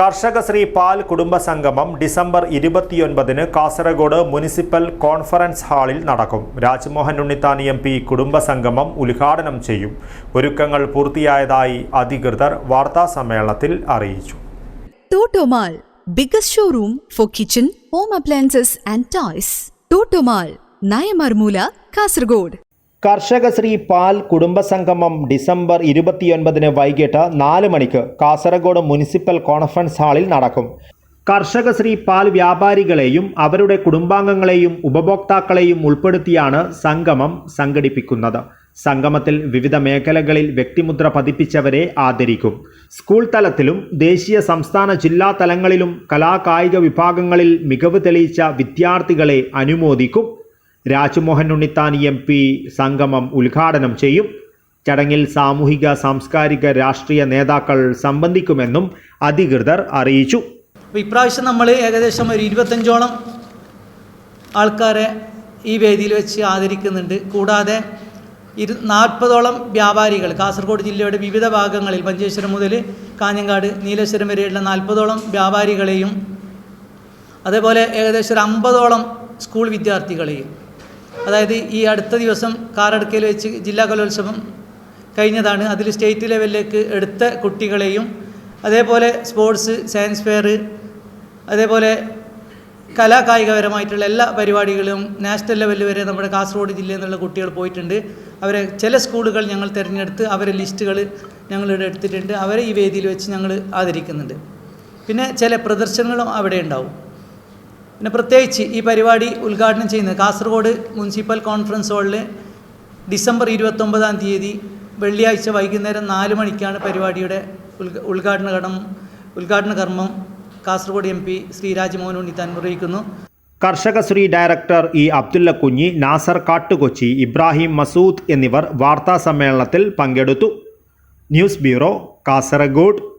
കർഷകശ്രീ പാൽ കുടുംബ സംഗമം ഡിസംബർ ഇരുപത്തിയൊൻപതിന് കാസർഗോഡ് മുനിസിപ്പൽ കോൺഫറൻസ് ഹാളിൽ നടക്കും രാജ്മോഹൻ ഉണ്ണിത്താൻ എം പി കുടുംബ സംഗമം ഉദ്ഘാടനം ചെയ്യും ഒരുക്കങ്ങൾ പൂർത്തിയായതായി അധികൃതർ വാർത്താസമ്മേളനത്തിൽ അറിയിച്ചു Totomall biggest showroom for kitchen home appliances and toys. Totomall Nayamarmoola Kasargod. Karshakasree പാൽ കുടുംബസംഗമം ഡിസംബർ ഇരുപത്തിയൊൻപതിന് വൈകിട്ട് നാല് മണിക്ക് കാസർഗോഡ് മുനിസിപ്പൽ കോൺഫറൻസ് ഹാളിൽ നടക്കും. കർഷകശ്രീ പാൽ വ്യാപാരികളെയും അവരുടെ കുടുംബാംഗങ്ങളെയും ഉപഭോക്താക്കളെയും ഉൾപ്പെടുത്തിയാണ് സംഗമം സംഘടിപ്പിക്കുന്നത്. സംഗമത്തിൽ വിവിധ മേഖലകളിൽ വ്യക്തിമുദ്ര പതിപ്പിച്ചവരെ ആദരിക്കും. സ്കൂൾ തലത്തിലും ദേശീയ സംസ്ഥാന ജില്ലാ തലങ്ങളിലും കലാകായിക വിഭാഗങ്ങളിൽ മികവ് തെളിയിച്ച വിദ്യാർത്ഥികളെ അനുമോദിക്കും. രാജ്മോഹൻ ഉണ്ണിത്താൻ എം പി സംഗമം ഉദ്ഘാടനം ചെയ്യും. ചടങ്ങിൽ സാമൂഹിക സാംസ്കാരിക രാഷ്ട്രീയ നേതാക്കൾ സംബന്ധിക്കുമെന്നും അധികൃതർ അറിയിച്ചു. ഇപ്രാവശ്യം നമ്മൾ ഏകദേശം ഒരു ഇരുപത്തഞ്ചോളം ആൾക്കാരെ ഈ വേദിയിൽ വെച്ച് ആദരിക്കുന്നുണ്ട്. കൂടാതെ ഇരു നാൽപ്പതോളം വ്യാപാരികൾ കാസർഗോഡ് ജില്ലയുടെ വിവിധ ഭാഗങ്ങളിൽ മഞ്ചേശ്വരം മുതൽ കാഞ്ഞങ്ങാട് നീലേശ്വരം വരെയുള്ള നാൽപ്പതോളം വ്യാപാരികളെയും അതേപോലെ ഏകദേശം ഒരു അമ്പതോളം സ്കൂൾ വിദ്യാർത്ഥികളെയും അതായത് ഈ അടുത്ത ദിവസം കാറടുക്കയിൽ വെച്ച് ജില്ലാ കലോത്സവം കഴിഞ്ഞതാണ്. അതിൽ സ്റ്റേറ്റ് ലെവലിലേക്ക് എടുത്ത കുട്ടികളെയും അതേപോലെ സ്പോർട്സ് സയൻസ് ഫെയർ അതേപോലെ കലാകായികപരമായിട്ടുള്ള എല്ലാ പരിപാടികളും നാഷണൽ ലെവലിൽ വരെ നമ്മുടെ കാസർഗോഡ് ജില്ലയിൽ നിന്നുള്ള കുട്ടികൾ പോയിട്ടുണ്ട്. അവരെ ചില സ്കൂളുകൾ ഞങ്ങൾ തിരഞ്ഞെടുത്ത് അവരെ ലിസ്റ്റുകൾ ഞങ്ങളിവിടെ എടുത്തിട്ടുണ്ട്. അവരെ ഈ വേദിയിൽ വെച്ച് ഞങ്ങൾ ആദരിക്കുന്നുണ്ട്. പിന്നെ ചില പ്രദർശനങ്ങളും അവിടെ ഉണ്ടാവും. പിന്നെ പ്രത്യേകിച്ച് ഈ പരിപാടി ഉദ്ഘാടനം ചെയ്യുന്നത് കാസർഗോഡ് മുനിസിപ്പൽ കോൺഫറൻസ് ഹാളിൽ ഡിസംബർ ഇരുപത്തൊമ്പതാം തീയതി വെള്ളിയാഴ്ച വൈകുന്നേരം നാല് മണിക്കാണ് പരിപാടിയുടെ ഉദ്ഘ- ഉദ്ഘാടന കടം ഉദ്ഘാടന കർമ്മം കാസർഗോഡ് എം പി ശ്രീ രാജ്മോഹൻ ഉണ്ണിത്താൻ നിർവഹിക്കുന്നു. കർഷകശ്രീ ഡയറക്ടർ ഇ അബ്ദുല്ല കുഞ്ഞി നാസർ കാട്ടുകൊച്ചി ഇബ്രാഹിം മസൂദ് എന്നിവർ വാർത്താ സമ്മേളനത്തിൽ പങ്കെടുത്തു. News bureau Kasaragod.